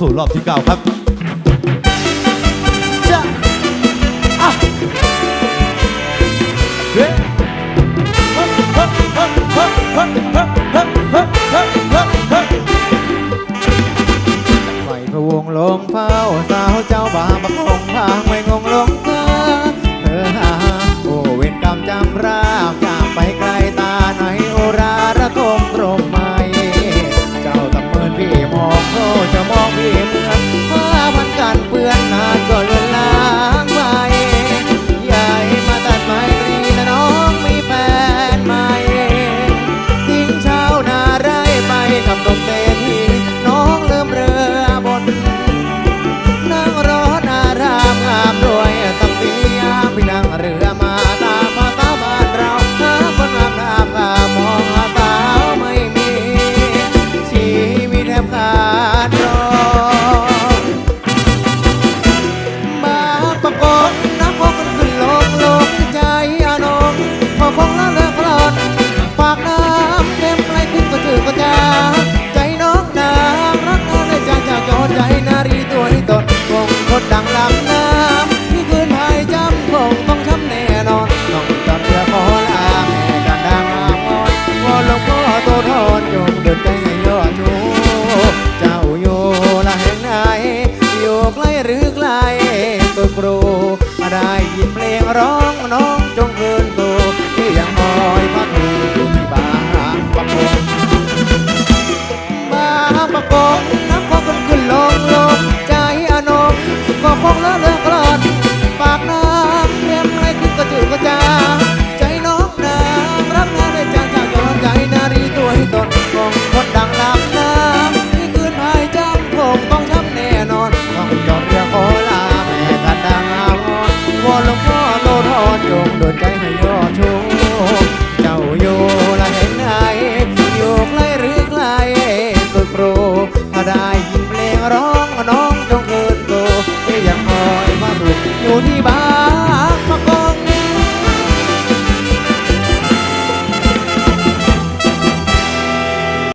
สู่รอบที่ 9 ครับจ้ะอะเฮ้ไฟพะวงลงเฝ้าสาวเจ้าบาบักคง spoken วอนหลวงพ่อโลทอดจงโดนใจให้ยอดชูเจ้าอยู่ละเห็นไหอยู่ใกล้หรือไกลตัวโปรถ้าได้ยินเพลงร้องน้องจงเกินโตไม่อยากคอยมาถูกอยู่ที่บ้าน